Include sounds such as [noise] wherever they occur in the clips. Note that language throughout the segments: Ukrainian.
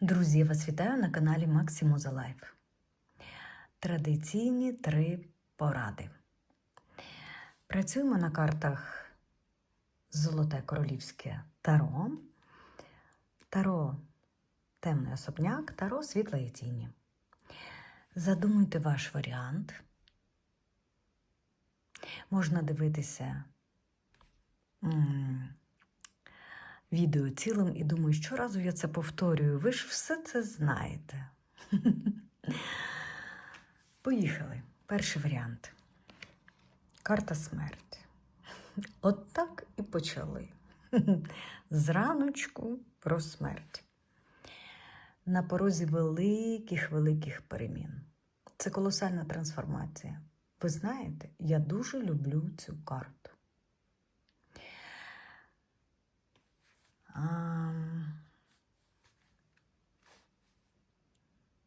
Друзі, вас вітаю на каналі Максимуза Лайф. Традиційні три поради. Працюємо на картах Золоте Королівське Таро, Таро Темний особняк, Таро Світлої тіні. Задумуйте ваш варіант. Можна дивитися відео цілим і думаю, щоразу я це повторюю. Ви ж все це знаєте. [laughs] Поїхали. Перший варіант. Карта смерті. От так і почали. [laughs] Зраночку про смерть. На порозі великих-великих перемін. Це колосальна трансформація. Ви знаєте, я дуже люблю цю карту.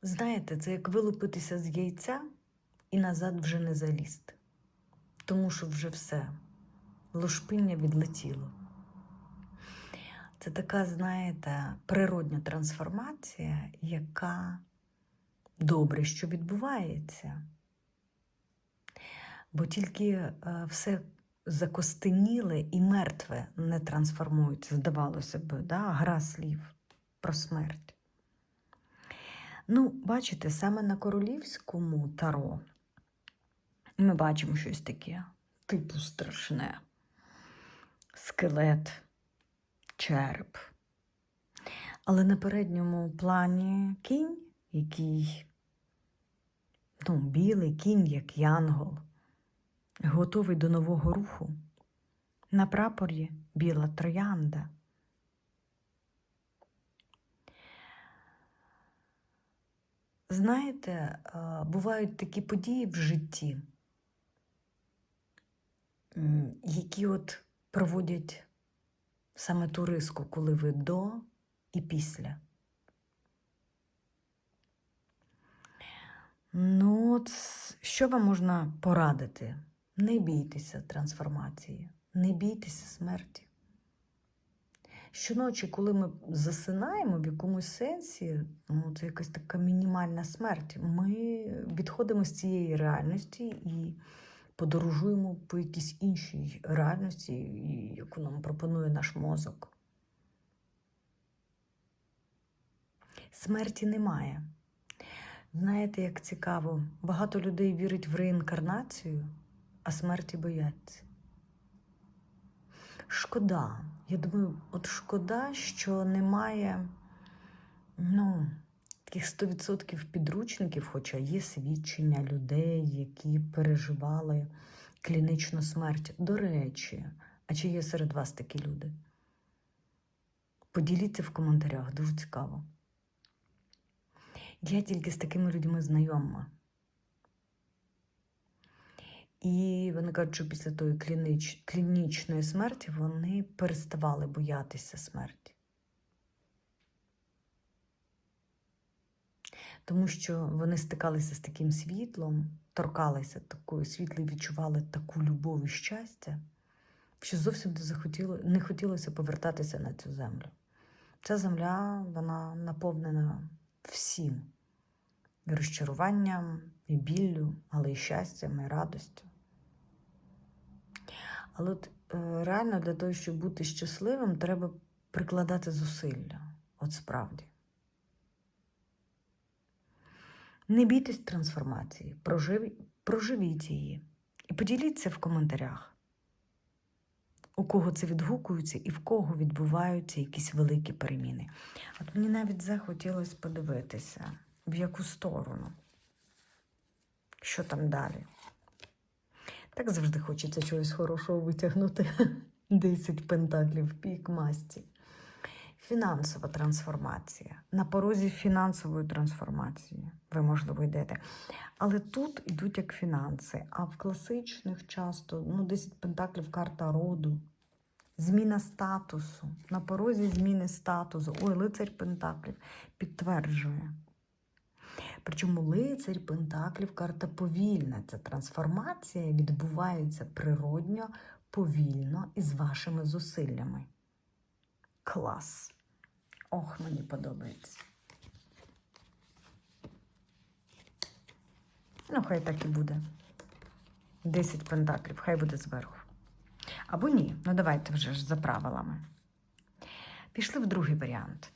Знаєте, це як вилупитися з яйця і назад вже не залізти. Тому що вже все, лошпиння відлетіло. Це така, знаєте, природня трансформація, яка добре, що відбувається. Бо тільки е, все закостеніле і мертве не трансформується, здавалося б, да? гра слів про смерть. Ну, бачите, саме на королівському таро ми бачимо щось таке, типу страшне. Скелет, череп. Але на передньому плані кінь, який, ну, білий кінь, як янгол готовий до нового руху. На прапорі біла троянда. Знаєте, е, бувають такі події в житті, які от проводять саме ту риску, коли ви до і після. Ну, от що вам можна порадити? Не бійтеся трансформації, не бійтеся смерті. Щоночі, коли ми засинаємо в якомусь сенсі, ну, це якась така мінімальна смерть, ми відходимо з цієї реальності і подорожуємо по якійсь іншій реальності, яку нам пропонує наш мозок. Смерті немає. Знаєте, як цікаво, багато людей вірить в реінкарнацію, а смерті бояться. Шкода. Я думаю, от шкода, що немає ну, таких 100% підручників, хоча є свідчення людей, які переживали клінічну смерть. До речі, а чи є серед вас такі люди? Поділіться в коментарях, дуже цікаво. Я тільки з такими людьми знайома. І вони кажуть, що після тої клініч... клінічної смерті вони переставали боятися смерті. Тому що вони стикалися з таким світлом, торкалися такою світло і відчували таку любов і щастя, що зовсім не, захотіло, не хотілося повертатися на цю землю. Ця земля вона наповнена всім розчаруванням, і біллю, але і щастям, і радістю. Але от е, реально для того, щоб бути щасливим, треба прикладати зусилля. От справді. Не бійтесь трансформації, прожив... проживіть її. І поділіться в коментарях, у кого це відгукується і в кого відбуваються якісь великі переміни. От мені навіть захотілося подивитися, в яку сторону, що там далі. Так завжди хочеться чогось хорошого витягнути. [laughs] 10 пентаклів пік масті. Фінансова трансформація. На порозі фінансової трансформації ви, можливо, йдете. Але тут йдуть як фінанси. А в класичних часто ну, 10 пентаклів карта роду. Зміна статусу. На порозі зміни статусу. Ой, лицарь пентаклів підтверджує. Причому лицарь Пентаклів карта повільна. Ця трансформація відбувається природньо, повільно і з вашими зусиллями. Клас! Ох, мені подобається. Ну, хай так і буде. 10 пентаклів, хай буде зверху. Або ні. Ну давайте вже ж за правилами. Пішли в другий варіант.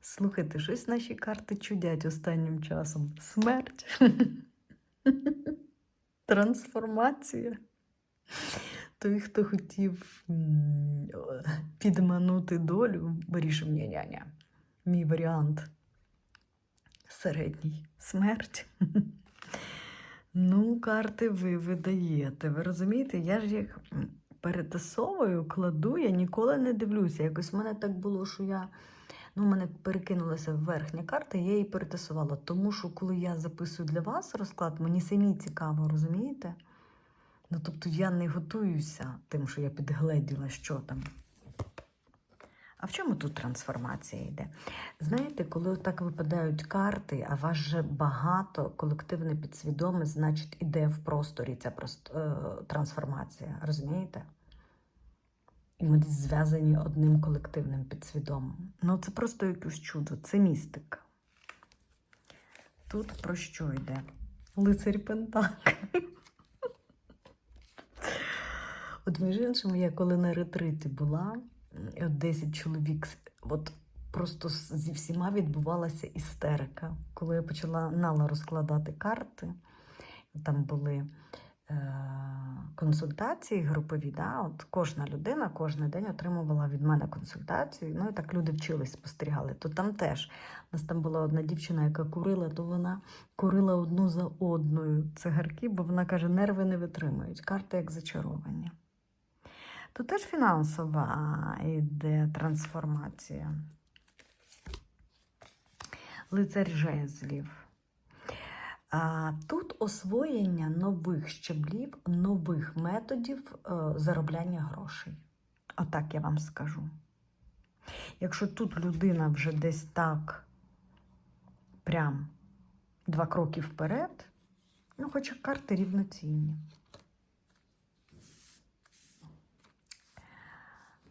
Слухайте, щось наші карти чудять останнім часом. Смерть. Трансформація. Той, хто хотів підманути долю, вирішив ні ня ня Мій варіант середній смерть. Ну, карти ви видаєте. Ви розумієте, я ж м, перетасовую, кладу, я ніколи не дивлюся. Якось в мене так було, що я. Ну, мене перекинулася верхня карта, я її перетасувала. Тому що, коли я записую для вас розклад, мені самі цікаво, розумієте? Ну, тобто я не готуюся тим, що я підгледіла, що там. А в чому тут трансформація йде? Знаєте, коли так випадають карти, а вас же багато, колективне підсвідоме, значить, іде в просторі ця е, трансформація. Розумієте? І ми зв'язані одним колективним підсвідомим. Ну, це просто якесь чудо, це містика. Тут про що йде? Лицарь Пентаклів. От, між іншим, я коли на ретриті була, 10 чоловік, от просто зі всіма відбувалася істерика. Коли я почала нала розкладати карти, там були е- консультації групові, да? от кожна людина кожен день отримувала від мене консультацію. Ну і так люди вчились, спостерігали. То там теж у нас там була одна дівчина, яка курила, то вона курила одну за одною цигарки, бо вона каже, нерви не витримують. Карти як зачаровані. Тут теж фінансова йде трансформація. Лицар жезлів. Тут освоєння нових щеблів, нових методів е, заробляння грошей. Отак я вам скажу. Якщо тут людина вже десь так прям два кроки вперед, ну, хоча карти рівноцінні.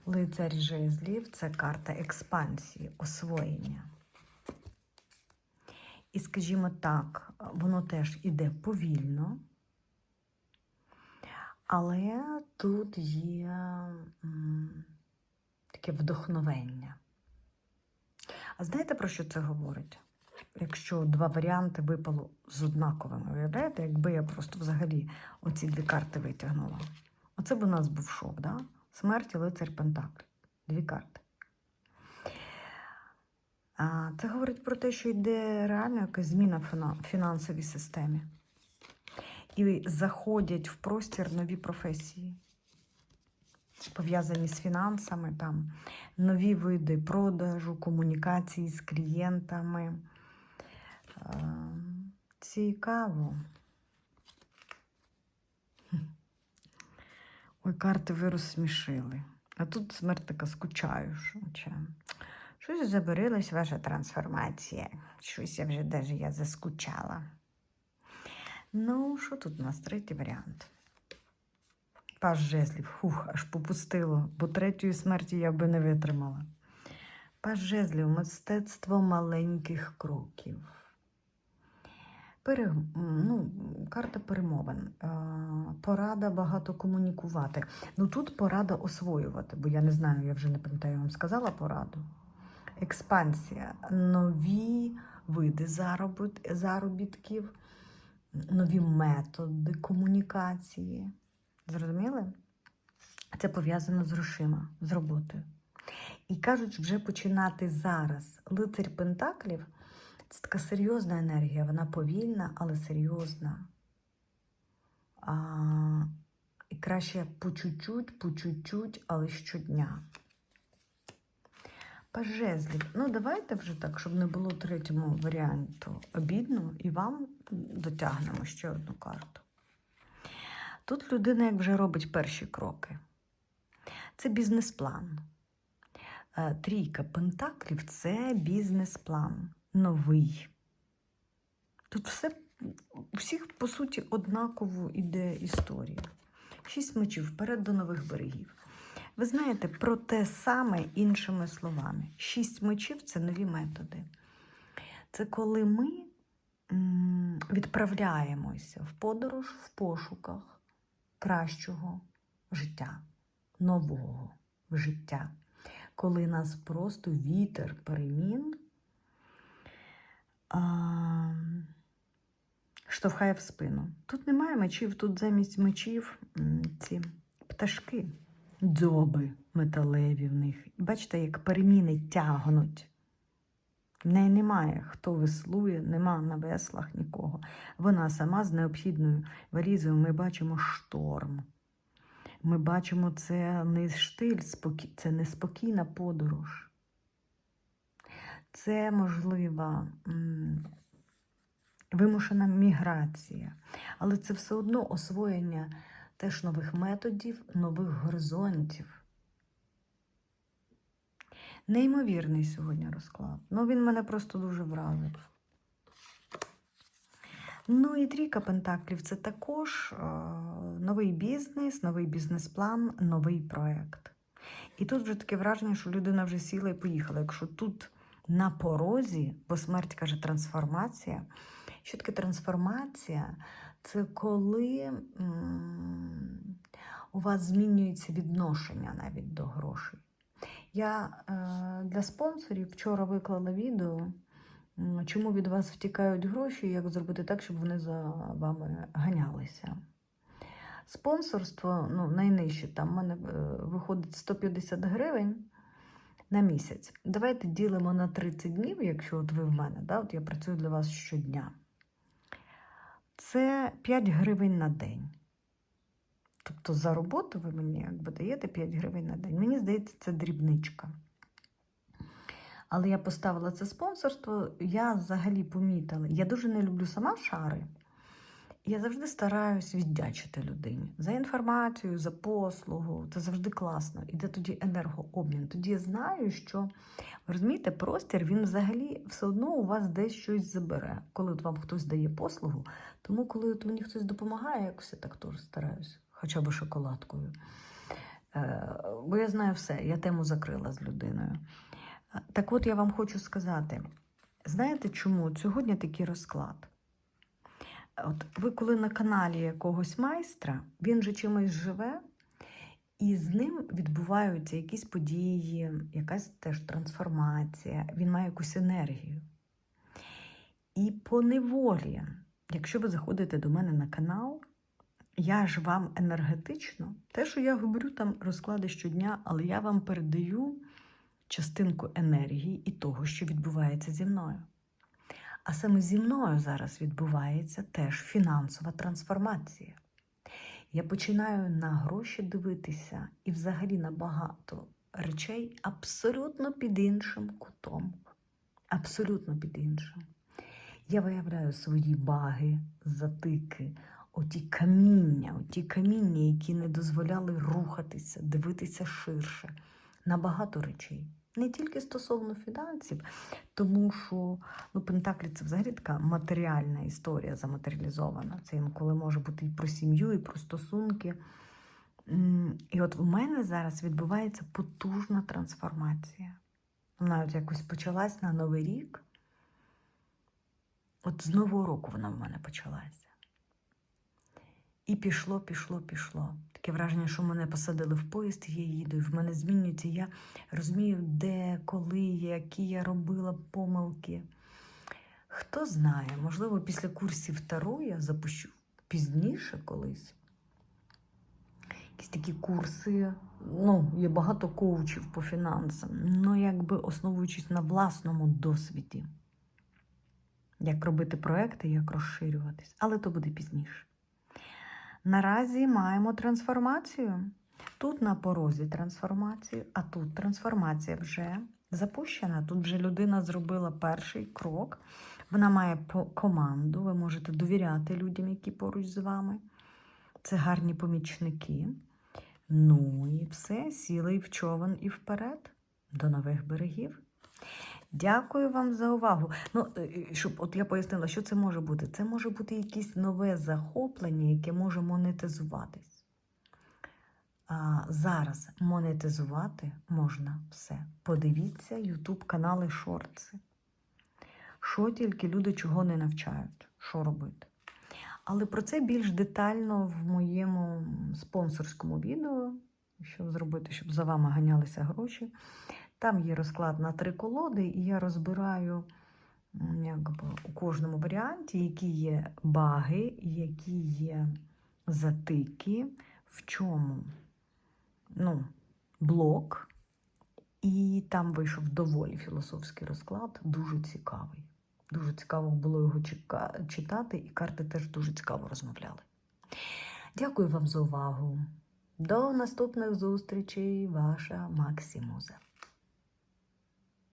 Лицар жезлів це карта експансії, освоєння. І, скажімо так, воно теж іде повільно, але тут є таке вдохновення. А знаєте, про що це говорить? Якщо два варіанти випало з однаковими, уявляєте, якби я просто взагалі оці дві карти витягнула. Оце б у нас був шок, да? Смерть і лицар Пентакль. Дві карти. Це говорить про те, що йде реально якась зміна в фінансовій системі. І заходять в простір нові професії, пов'язані з фінансами, там, нові види продажу, комунікації з клієнтами. Е, Цікаво. Ой, карти ви розсмішили. А тут смерть така чи- Щось забарилась ваша трансформація. Щось я вже даже я заскучала. Ну, що тут у нас третій варіант? Паж жезлів. Хух, аж попустило, бо третьої смерті я би не витримала. Паж жезлів мистецтво маленьких кроків. Пере... Ну, карта перемовин. Е, Порада багато комунікувати. Ну тут порада освоювати, бо я не знаю, я вже не пам'ятаю, я вам сказала пораду. Експансія, нові види заробіт... заробітків, нові методи комунікації. Зрозуміли? Це пов'язано з грошима, з роботою. І кажуть, вже починати зараз. Лицарь Пентаклів це така серйозна енергія, вона повільна, але серйозна. А, і краще по чуть-чуть, по чуть-чуть, але щодня. Паж. Ну, давайте вже так, щоб не було третьому варіанту обідно, і вам дотягнемо ще одну карту. Тут людина як вже робить перші кроки. Це бізнес-план. Е, Трійка пентаклів це бізнес-план новий. Тут все у всіх, по суті, однаково іде історія. Шість мечів вперед до нових берегів. Ви знаєте, про те саме іншими словами. Шість мечів це нові методи. Це коли ми відправляємося в подорож в пошуках кращого життя, нового життя, коли нас просто вітер перемін а, штовхає в спину. Тут немає мечів, тут замість мечів ці пташки, дзьоби металеві в них. І бачите, як переміни тягнуть. В неї немає, хто веслує, нема на веслах нікого. Вона сама з необхідною валізою. Ми бачимо шторм. Ми бачимо, це не штиль, це неспокійна подорож. Це можлива вимушена міграція, але це все одно освоєння теж нових методів, нових горизонтів. Неймовірний сьогодні розклад. Ну, він мене просто дуже вразив. Ну і трійка пентаклів це також новий бізнес, новий бізнес-план, новий проект. І тут вже таке враження, що людина вже сіла і поїхала. Якщо тут на порозі, бо смерть каже трансформація. Що таке трансформація? Це коли у вас змінюється відношення навіть до грошей. Я е, для спонсорів вчора виклала відео, чому від вас втікають гроші, як зробити так, щоб вони за вами ганялися. Спонсорство ну, найнижче, там в мене е, виходить 150 гривень на місяць. Давайте ділимо на 30 днів, якщо от ви в мене, да, от я працюю для вас щодня. Це 5 гривень на день. Тобто за роботу ви мені якби даєте 5 гривень на день. Мені здається, це дрібничка. Але я поставила це спонсорство, я взагалі помітила. Я дуже не люблю сама шари. Я завжди стараюсь віддячити людині за інформацію, за послугу. Це завжди класно. Іде тоді енергообмін. Тоді я знаю, що розумієте, простір він взагалі все одно у вас десь щось забере, коли от вам хтось дає послугу. Тому, коли от мені хтось допомагає, якось я так теж стараюсь, хоча б шоколадкою. Е, бо я знаю все, я тему закрила з людиною. Е, Так от я вам хочу сказати: знаєте чому? Сьогодні такий розклад. От ви коли на каналі якогось майстра, він же чимось живе, і з ним відбуваються якісь події, якась теж трансформація, він має якусь енергію. І по неволі, якщо ви заходите до мене на канал, я ж вам енергетично, те, що я говорю там розклади щодня, але я вам передаю частинку енергії і того, що відбувається зі мною. А саме зі мною зараз відбувається теж фінансова трансформація. Я починаю на гроші дивитися і взагалі на багато речей абсолютно під іншим кутом. Абсолютно під іншим. Я виявляю свої баги, затики, оті каміння, оті каміння, які не дозволяли рухатися, дивитися ширше на багато речей. Не тільки стосовно фінансів, тому що ну, Пентаклі це взагалі така матеріальна історія заматеріалізована. Це інколи може бути і про сім'ю, і про стосунки. І от в мене зараз відбувається потужна трансформація. Вона от якось почалась на Новий рік. От з Нового року вона в мене почалася. І пішло, пішло, пішло. Таке враження, що мене посадили в поїзд, я їду, і в мене змінюється. Я розумію, де, коли, які я робила помилки. Хто знає, можливо, після курсів Таро я запущу пізніше колись. Якісь такі курси, ну, є багато коучів по фінансам, ну, якби основуючись на власному досвіді. Як робити проекти, як розширюватись. Але то буде пізніше. Наразі маємо трансформацію. Тут на порозі трансформацію, а тут трансформація вже запущена. Тут вже людина зробила перший крок. Вона має команду, ви можете довіряти людям, які поруч з вами. Це гарні помічники. Ну і все, сіли в човен і вперед до нових берегів. Дякую вам за увагу. Ну, е, щоб от я пояснила, що це може бути. Це може бути якесь нове захоплення, яке може монетизуватись. а, зараз монетизувати можна все. Подивіться YouTube канали Шортси. Що тільки люди чого не навчають, що робити. Але про це більш детально в моєму спонсорському відео, що зробити, щоб за вами ганялися гроші. Там є розклад на три колоди, і я розбираю якби, у кожному варіанті, які є баги, які є затики, в чому ну, блок. І там вийшов доволі філософський розклад, дуже цікавий. Дуже цікаво було його читати, і карти теж дуже цікаво розмовляли. Дякую вам за увагу. До наступних зустрічей, ваша Максимуза.